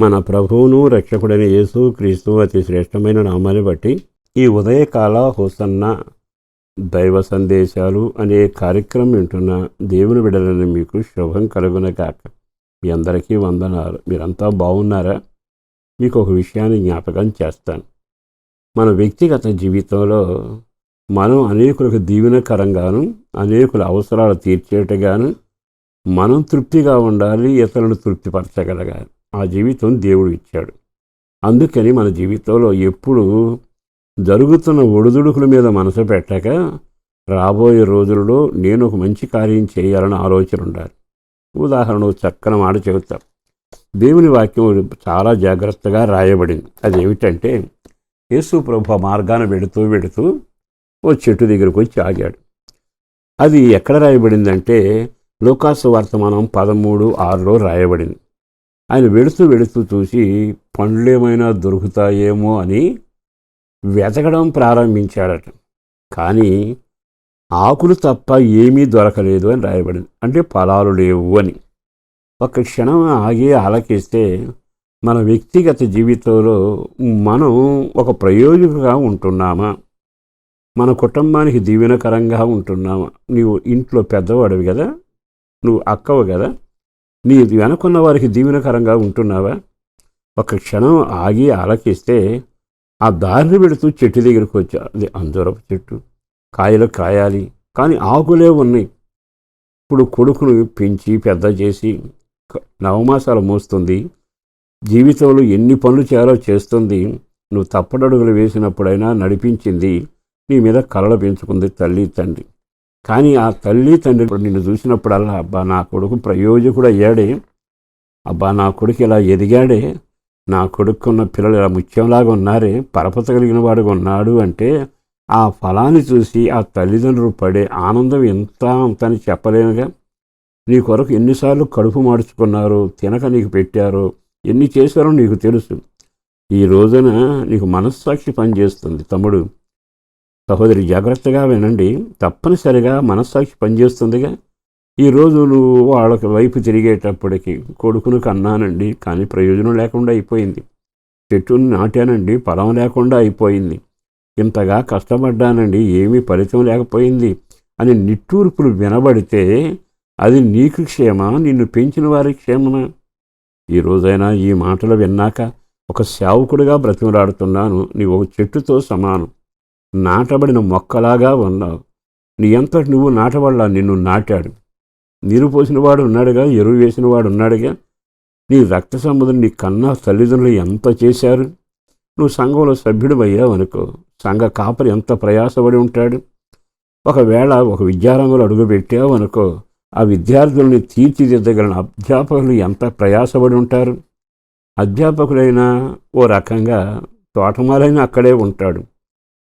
మన ప్రభువును రక్షకుడైన యేసు క్రీస్తు అతి శ్రేష్టమైన నామాన్ని బట్టి ఈ ఉదయకాల హోసన్న దైవ సందేశాలు అనే కార్యక్రమం వింటున్న దేవుని బిడలని మీకు శుభం కలుగునగాక. మీ అందరికీ వందనాలు. మీరంతా బాగున్నారా? మీకు ఒక విషయాన్ని జ్ఞాపకం చేస్తాను. మన వ్యక్తిగత జీవితంలో మనం అనేకులకు దీవెనకరంగాను అనేకుల అవసరాలు తీర్చేటగాను మనం తృప్తిగా ఉండాలి ఇతరులను తృప్తిపరచగలగాలి. ఆ జీవితం దేవుడు ఇచ్చాడు. అందుకని మన జీవితంలో ఎప్పుడు జరుగుతున్న ఒడిదుడుకుల మీద మనసు పెట్టక రాబోయే రోజులలో నేను ఒక మంచి కార్యం చేయాలని ఆలోచన ఉండాలి. ఉదాహరణ చక్కని మాట చెబుతా. దేవుని వాక్యం చాలా జాగ్రత్తగా రాయబడింది. అదేమిటంటే యేసు ప్రభు మార్గాన వెడుతూ వెడుతూ ఓ చెట్టు దగ్గరకు వచ్చి ఆగాడు. అది ఎక్కడ రాయబడిందంటే లోకాసు వర్తమానం పదమూడు ఆరులో రాయబడింది. ఆయన వెళుతూ వెళుతూ చూసి పండ్లేమైనా దొరుకుతాయేమో అని వెతకడం ప్రారంభించాడట. కానీ ఆకులు తప్ప ఏమీ దొరకలేదు అని రాయబడింది. అంటే ఫలాలు లేవు అని. ఒక క్షణం ఆగి ఆలకిస్తే మన వ్యక్తిగత జీవితంలో మనం ఒక ప్రయోజకుగా ఉంటున్నామా? మన కుటుంబానికి దీవెనకరంగా ఉంటున్నామా? నువ్వు ఇంట్లో పెద్దవాడివి కదా నువ్వు అక్కవు కదా నీ వెనకున్న వారికి దీవెనకరంగా ఉంటున్నావా? ఒక క్షణం ఆగి ఆలకిస్తే ఆ దారిని పెడుతూ చెట్టు దగ్గరికి వచ్చా అది అందరపు చెట్టు. కాయలు కాయాలి. కానీ ఆకులే ఉన్నాయి. ఇప్పుడు కొడుకును పెంచి పెద్ద చేసి నవమాసాలు మోస్తుంది. జీవితంలో ఎన్ని పనులు చేయాలో చేస్తుంది. నువ్వు తప్పడడుగులు వేసినప్పుడైనా నడిపించింది. నీ మీద కలలు పెంచుకుంది తల్లి తండ్రి. కానీ ఆ తల్లి తండ్రి నిన్ను చూసినప్పుడల్లా అబ్బా నా కొడుకు ప్రయోజకుడు అయ్యాడే. అబ్బా నా కొడుకు ఇలా ఎదిగాడే. నా కొడుకున్న పిల్లలు ఇలా ముత్యంలాగా ఉన్నారే. పరపత కలిగిన వాడుగా ఉన్నాడు. అంటే ఆ ఫలాన్ని చూసి ఆ తల్లిదండ్రులు పడే ఆనందం ఎంత అంతని చెప్పలేనుగా. నీ కొరకు ఎన్నిసార్లు కడుపు మార్చుకున్నారు తినక నీకు పెట్టారు ఎన్ని చేశారో నీకు తెలుసు. ఈ రోజున నీకు మనస్సాక్షి పనిచేస్తుంది తమ్ముడు. సహోదరి జాగ్రత్తగా వినండి. తప్పనిసరిగా మనస్సాక్షి పనిచేస్తుందిగా. ఈ నువ్వు వాళ్ళకి వైపు తిరిగేటప్పటికి కొడుకును కన్నానండి. కానీ ప్రయోజనం లేకుండా అయిపోయింది. చెట్టును నాటానండి. ఫలం లేకుండా అయిపోయింది. ఇంతగా కష్టపడ్డానండి. ఏమీ ఫలితం లేకపోయింది అని నిట్టూర్పులు వినబడితే అది నీకు క్షేమ నిన్ను పెంచిన వారి క్షేమమా? ఈ రోజైనా ఈ మాటలు విన్నాక ఒక సేవకుడిగా బ్రతిమలాడుతున్నాను. నీవు ఒక చెట్టుతో సమానం. నాటబడిన మొక్కలాగా ఉన్నావు. నీ అంతటి నువ్వు నాటబడలా నిన్ను నాటాడు. నీరు పోసినవాడు ఉన్నాడుగా ఎరువు వేసినవాడు ఉన్నాడుగా. నీ రక్త సంబంధం నీ కన్నా తల్లిదండ్రులు ఎంత చేశారు? నువ్వు సంఘంలో సభ్యుడు అయ్యావు అనుకో. సంఘ కాపరి ఎంత ప్రయాసపడి ఉంటాడు? ఒకవేళ ఒక విద్యారంగంలో అడుగుపెట్టావు అనుకో ఆ విద్యార్థుల్ని తీర్చిదిద్దగలిగిన అధ్యాపకులు ఎంత ప్రయాసపడి ఉంటారు? అధ్యాపకులైనా ఓ రకంగా తోటమాలైనా అక్కడే ఉంటాడు.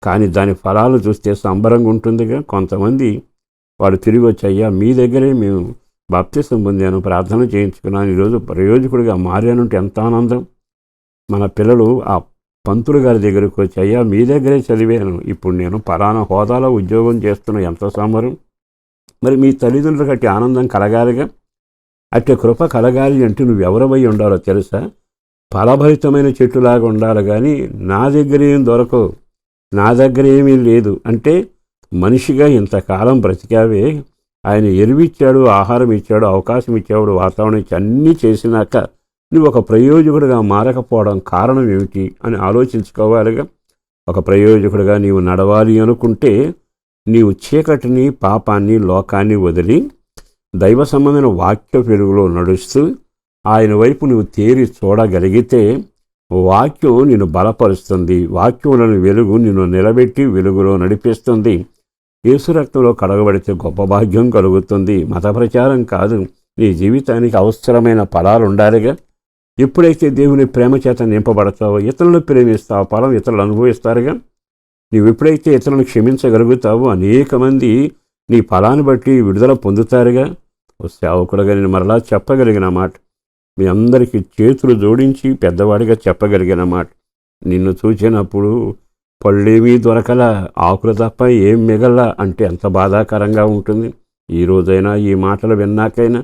కానీ దాని ఫలాలు చూస్తే సంబరంగా ఉంటుందిగా. కొంతమంది వాడు తిరిగి వచ్చి అయ్యా మీ దగ్గరే మేము బాప్తిసం పొందాను ప్రార్థన చేయించుకున్నాను ఈరోజు ప్రయోజకుడిగా మారానంటే ఎంత ఆనందం. మన పిల్లలు ఆ పంతులు గారి దగ్గరకు వచ్చి అయ్యా మీ దగ్గరే చదివాను ఇప్పుడు నేను పలానా హోదాలో ఉద్యోగం చేస్తున్న ఎంత సంబరం. మరి మీ తల్లిదండ్రులు అట్టి ఆనందం కలగాలిగా. అట్టి కృప కలగాలి అంటే నువ్వు ఎవరవై ఉండాలో తెలుసా? ఫలభరితమైన చెట్టులాగా ఉండాలి కానీ నా దగ్గర ఏం దొరకవు. నా దగ్గర ఏమీ లేదు. అంటే మనిషిగా ఇంతకాలం బ్రతికావే. ఆయన ఎరువిచ్చాడు ఆహారం ఇచ్చాడు అవకాశం ఇచ్చాడు వాతావరణం ఇచ్చి అన్నీ చేసినాక నువ్వు ఒక ప్రయోజకుడిగా మారకపోవడం కారణం ఏమిటి అని ఆలోచించుకోవాలిగా ఒక ప్రయోజకుడిగా నీవు నడవాలి అనుకుంటే నీవు చీకటిని పాపాన్ని లోకాన్ని వదిలి దైవ సంబంధమైన వాక్య పెరుగులో నడుస్తూ ఆయన వైపు నువ్వు తేరి చూడగలిగితే వాక్యం నిన్ను బలపరుస్తుంది. వాక్యములను వెలుగు నిన్ను నిలబెట్టి వెలుగులో నడిపిస్తుంది. యేసురక్తంలో కడగబడితే గొప్ప భాగ్యం కలుగుతుంది. మత ప్రచారం కాదు. నీ జీవితానికి అవసరమైన ఫలాలు ఉండాలిగా. ఎప్పుడైతే దేవుని ప్రేమ చేత నింపబడతావో ఇతరులను ప్రేమిస్తావు ఫలం ఇతరులు అనుభవిస్తారుగా. నీవు ఎప్పుడైతే ఇతరులను క్షమించగలుగుతావో అనేక మంది నీ ఫలాన్ని బట్టి విడుదల పొందుతారుగా. సేవకుడుగా నేను మరలా చెప్పగలిగిన మాట. మీ అందరికీ చేతులు జోడించి పెద్దవాడిగా చెప్పగలిగిన మాట. నిన్ను చూచినప్పుడు పళ్ళేమీ దొరకల ఆకులు తప్ప ఏం మిగల అంటే ఎంత బాధాకరంగా ఉంటుంది. ఈ రోజైనా ఈ మాటలు విన్నాకైనా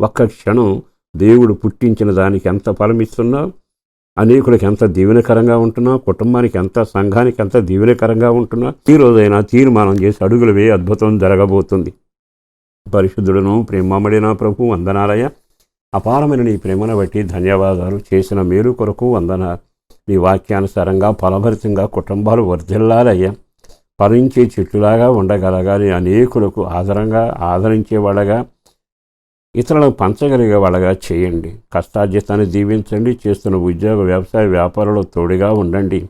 ఒక్క క్షణం దేవుడు పుట్టించిన దానికి ఎంత ఫలమిస్తున్నావు అనేకులకు ఎంత దీవెనకరంగా ఉంటున్నా కుటుంబానికి ఎంత సంఘానికి ఎంత దీవెనకరంగా ఉంటున్నా ఈ రోజైనా తీర్మానం చేసి అడుగులు వే అద్భుతం జరగబోతుంది. పరిశుద్ధుడను ప్రేమమడిన ప్రభు వందనాలయ అపారమైన నీ ప్రేమను బట్టి ధన్యవాదాలు చేసిన మేలు కొరకు వందన నీ వాక్యానుసారంగా ఫలభరితంగా కుటుంబాలు వర్ధిల్లాలయ్యా. ఫలించే చెట్టులాగా ఉండగలగాలి అనేకులకు ఆదరంగా ఆదరించేవాళ్ళగా ఇతరులకు పంచగలిగే వాళ్ళగా చేయండి. కష్టార్జితాన్ని దీవించండి. చేస్తున్న ఉద్యోగ వ్యవసాయ వ్యాపారంలో తోడుగా ఉండండి.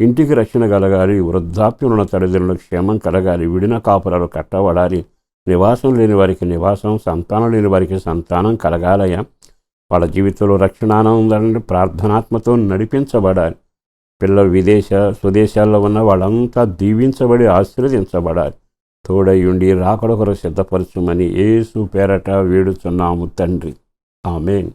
ఇంటికి రక్షణ కలగాలి. వృద్ధాప్యం ఉన్న తల్లిదండ్రులకు క్షేమం కలగాలి. విడిన కాపురాలు కట్టబడాలి. నివాసం లేని వారికి నివాసం సంతానం లేని వారికి సంతానం కలగాలయ్యా. వాళ్ళ జీవితంలో రక్షణానందాన్ని ప్రార్థనాత్మతో నడిపించబడాలి. పిల్లలు విదేశ స్వదేశాల్లో ఉన్న వాళ్ళంతా దీవించబడి ఆశీర్వదించబడాలి. తోడై ఉండి రాకడొకరు సిద్ధపరచుమని ఏసు పేరట వేడుచున్నాము తండ్రి. ఆమెన్.